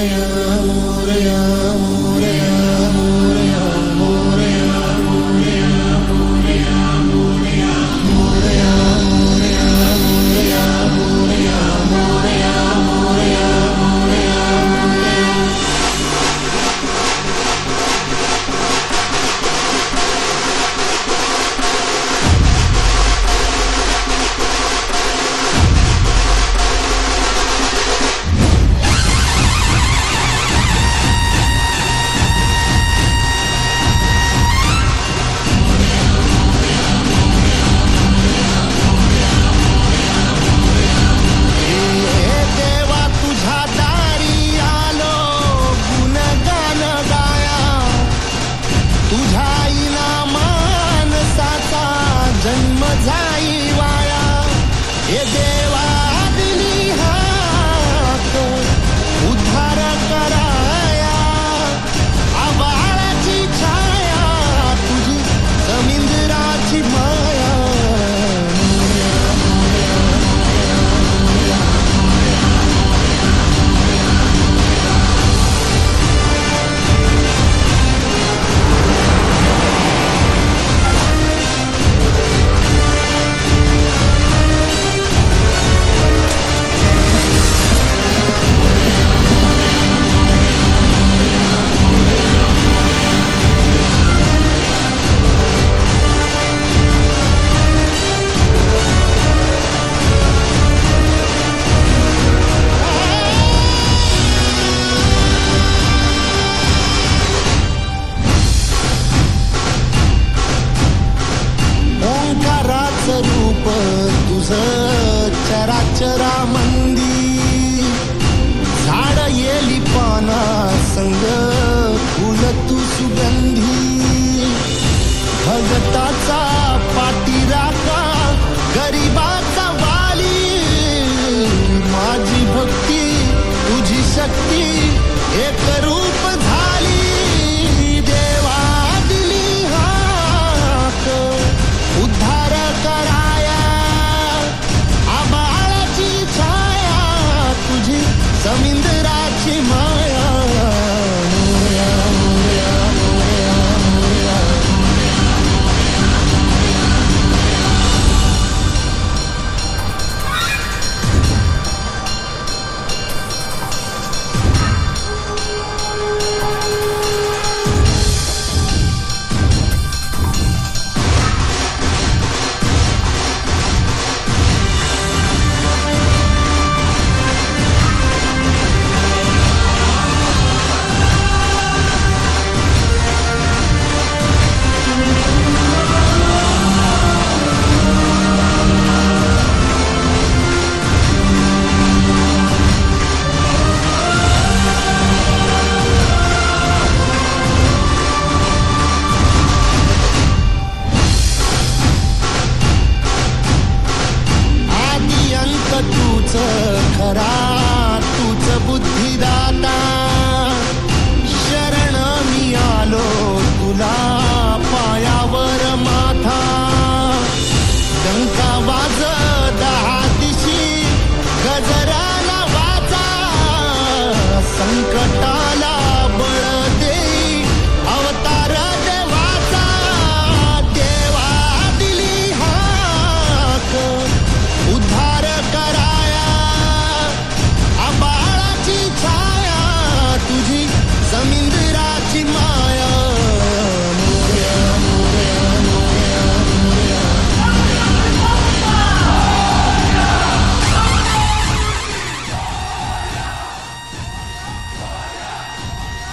हे ओंकाराचं रूप तुझं चराचरा मंदी. झाड येली पाना संग फुल तू सुगंधी. भगताचा पाठीराखा गरिबाचा वाली. माझी भक्ती तुझी शक्ती हे करू बुद्धिदाता।